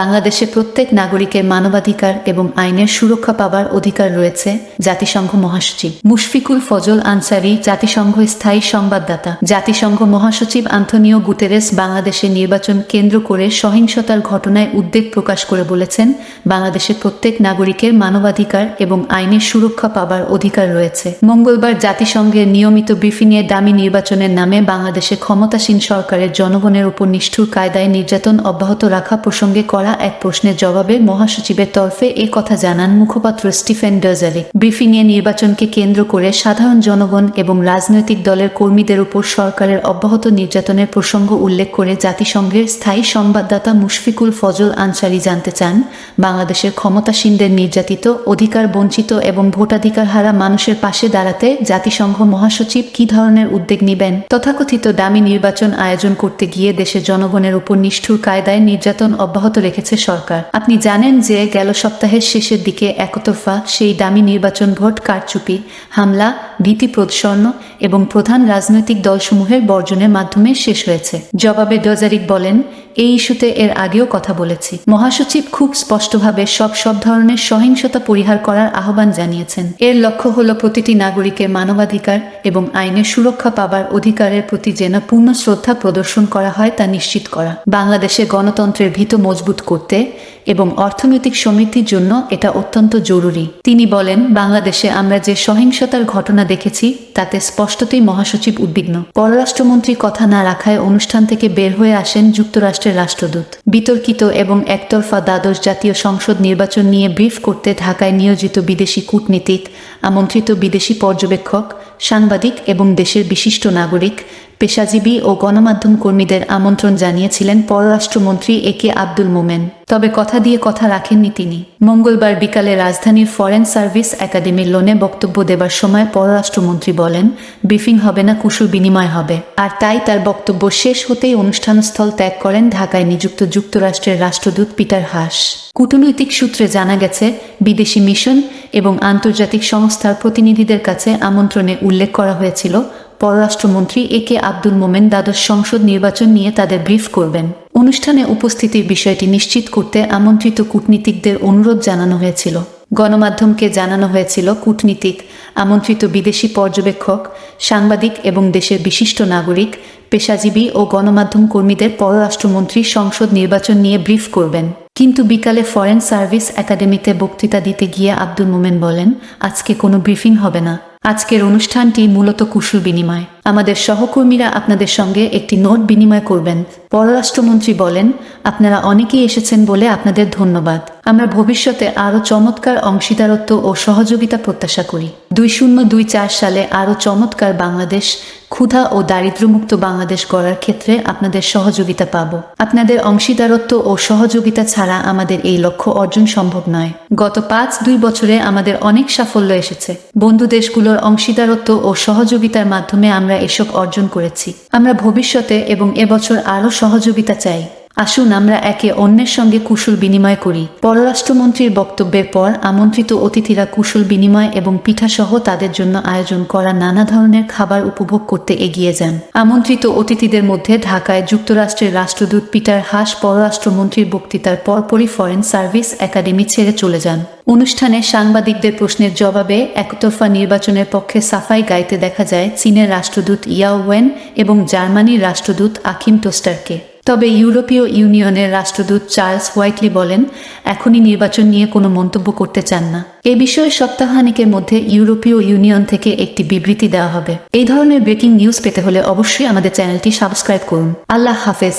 বাংলাদেশে প্রত্যেক নাগরিকের মানবাধিকার এবং আইনের সুরক্ষা পাবার অধিকার রয়েছে জাতিসংঘ মহাসচিব। মুশফিকুল ফজল আনসারি, জাতিসংঘ স্থায়ী সংবাদদাতা। জাতিসংঘ মহাসচিব আন্তনিও গুতেরেস বাংলাদেশের নির্বাচন কেন্দ্র করে সহিংসতার ঘটনায় উদ্বেগ প্রকাশ করে বলেছেন বাংলাদেশের প্রত্যেক নাগরিকের মানবাধিকার এবং আইনের সুরক্ষা পাবার অধিকার রয়েছে। মঙ্গলবার জাতিসংঘের নিয়মিত ব্রিফিংয়ে দামি নির্বাচনের নামে বাংলাদেশে ক্ষমতাসীন সরকারের জনগণের উপর নিষ্ঠুর কায়দায় নির্যাতন অব্যাহত রাখা প্রসঙ্গে করা এক প্রশ্নের জবাবে মহাসচিবের তরফে এ কথা জানান মুখপাত্র স্টিফেন ডাজারিক ব্রিফিংয়ে নির্বাচনকে কেন্দ্র করে সাধারণ জনগণ এবং রাজনৈতিক দলের কর্মীদের উপর সরকারের অব্যাহত নির্যাতনের প্রসঙ্গ উল্লেখ করে জাতিসংঘের স্থায়ী সংবাদদাতা মুশফিকুল ফজল আনসারি জানতে চান, বাংলাদেশের ক্ষমতাসীনদের নির্যাতিত, অধিকার বঞ্চিত এবং ভোটাধিকার হারা মানুষের পাশে দাঁড়াতে জাতিসংঘ মহাসচিব কি ধরনের উদ্যোগ নেবেন? তথাকথিত দামি নির্বাচন আয়োজন করতে গিয়ে দেশের জনগণের উপর নিষ্ঠুর কায়দায় নির্যাতন অব্যাহত রেখেছে সরকার। আপনি জানেন যে গেল সপ্তাহের শেষের দিকে একতরফা সেই দামি নির্বাচন ভোট কারচুপি, হামলা, ভীতি প্রদর্শন এবং প্রধান রাজনৈতিক দলসমূহের বর্জনের মাধ্যমে শেষ হয়েছে। জবাবে ডজারিক বলেন, এই ইস্যুতে এর আগেও কথা বলেছি। মহাসচিব খুব স্পষ্টভাবে সব সব ধরনের সহিংসতা পরিহার করার আহ্বান জানিয়েছেন। এর লক্ষ্য হল প্রতিটি নাগরিকের মানবাধিকার এবং আইনের সুরক্ষা পাবার অধিকারের প্রতি যেন পূর্ণ শ্রদ্ধা প্রদর্শন করা হয় তা নিশ্চিত করা। বাংলাদেশে গণতন্ত্রের ভিত মজবুত করতে এবং অর্থনৈতিক সমৃদ্ধির জন্য এটা অত্যন্ত জরুরি। তিনি বলেন, বাংলাদেশে আমরা যে সহিংসতার ঘটনা দেখেছি, তাতে স্পষ্টতই মহাসচিব উদ্বিগ্ন। পররাষ্ট্রমন্ত্রী কথা না রাখায় অনুষ্ঠান থেকে বের হয়ে আসেন যুক্তরাষ্ট্রের রাষ্ট্রদূত। বিতর্কিত এবং একতরফা দ্বাদশ জাতীয় সংসদ নির্বাচন নিয়ে ব্রিফ করতে ঢাকায় নিয়োজিত বিদেশি কূটনীতিক, আমন্ত্রিত বিদেশি পর্যবেক্ষক, সাংবাদিক এবং দেশের বিশিষ্ট নাগরিক পেশাজীবী ও গণমাধ্যম কর্মীদের আমন্ত্রণ জানিয়েছিলেন পররাষ্ট্রমন্ত্রী এ কে আব্দুল মোমেন। তবে কথা দিয়ে কথা রাখেননি তিনি। মঙ্গলবার বিকালে রাজধানীর ফরেন সার্ভিস একাডেমির লোনে বক্তব্য দেবার সময় পররাষ্ট্রমন্ত্রী বলেন, ব্রিফিং হবে না, কুশল বিনিময় হবে। আর তাই তার বক্তব্য শেষ হতেই অনুষ্ঠানস্থল ত্যাগ করেন ঢাকায় নিযুক্ত যুক্তরাষ্ট্রের রাষ্ট্রদূত পিটার হাস। কূটনৈতিক সূত্রে জানা গেছে, বিদেশি মিশন এবং আন্তর্জাতিক সংস্থার প্রতিনিধিদের কাছে আমন্ত্রণে উল্লেখ করা হয়েছিল পররাষ্ট্রমন্ত্রী এ কে আব্দুল মোমেন দ্বাদশ সংসদ নির্বাচন নিয়ে তাদের ব্রিফ করবেন। অনুষ্ঠানে উপস্থিতির বিষয়টি নিশ্চিত করতে আমন্ত্রিত কূটনীতিকদের অনুরোধ জানানো হয়েছিল। গণমাধ্যমকে জানানো হয়েছিল, কূটনীতিক, আমন্ত্রিত বিদেশি পর্যবেক্ষক, সাংবাদিক এবং দেশের বিশিষ্ট নাগরিক, পেশাজীবী ও গণমাধ্যম কর্মীদের পররাষ্ট্রমন্ত্রী সংসদ নির্বাচন নিয়ে ব্রিফ করবেন। কিন্তু বিকালে ফরেন সার্ভিস একাডেমিতে বক্তৃতা দিতে গিয়ে আব্দুল মোমেন বলেন, আজকে কোনো ব্রিফিং হবে না। আজকের অনুষ্ঠানটি মূলত কুশল বিনিময়। আমাদের সহকর্মীরা আপনাদের সঙ্গে একটি নোট বিনিময় করবেন। পররাষ্ট্রমন্ত্রী বলেন, আপনারা অনেকেই এসেছেন বলে আপনাদের ধন্যবাদ। আমরা ভবিষ্যতে আরও চমৎকার অংশীদারত্ব ও সহযোগিতা প্রত্যাশা করি। দুই শূন্য দুই চার সালে আরও চমৎকার বাংলাদেশ ক্ষুধা ও দারিদ্র্যমুক্ত বাংলাদেশ গড়ার ক্ষেত্রে আপনাদের সহযোগিতা পাব। আপনাদের অংশীদারত্ব ও সহযোগিতা ছাড়া আমাদের এই লক্ষ্য অর্জন সম্ভব নয়। গত পাঁচ দুই বছরে আমাদের অনেক সাফল্য এসেছে। বন্ধু দেশগুলোর অংশীদারত্ব ও সহযোগিতার মাধ্যমে আমরা এসব অর্জন করেছি। আমরা ভবিষ্যতে এবং এবছর আরও সহযোগিতা চাই। আসুন আমরা একে অন্যের সঙ্গে কুশল বিনিময় করি। পররাষ্ট্রমন্ত্রীর বক্তব্যের পর আমন্ত্রিত অতিথিরা কুশল বিনিময় এবং পিঠাসহ তাদের জন্য আয়োজন করা নানা ধরনের খাবার উপভোগ করতে এগিয়ে যান। আমন্ত্রিত অতিথিদের মধ্যে ঢাকায় যুক্তরাষ্ট্রের রাষ্ট্রদূত পিটার হাস পররাষ্ট্রমন্ত্রীর বক্তৃতার পরপরই ফরেন সার্ভিস একাডেমি ছেড়ে চলে যান। অনুষ্ঠানে সাংবাদিকদের প্রশ্নের জবাবে একতরফা নির্বাচনের পক্ষে সাফাই গাইতে দেখা যায় চীনের রাষ্ট্রদূত ইয়াও ওয়েন এবং জার্মানির রাষ্ট্রদূত আকিম টোস্টারকে। তবে ইউরোপীয় ইউনিয়নের রাষ্ট্রদূত চার্লস হোয়াইটলি বলেন, এখনই নির্বাচন নিয়ে কোনো মন্তব্য করতে চান না। এ বিষয়ে সপ্তাহানিকের মধ্যে ইউরোপীয় ইউনিয়ন থেকে একটি বিবৃতি দেওয়া হবে। এই ধরনের ব্রেকিং নিউজ পেতে হলে অবশ্যই আমাদের চ্যানেলটি সাবস্ক্রাইব করুন। আল্লাহ হাফেজ।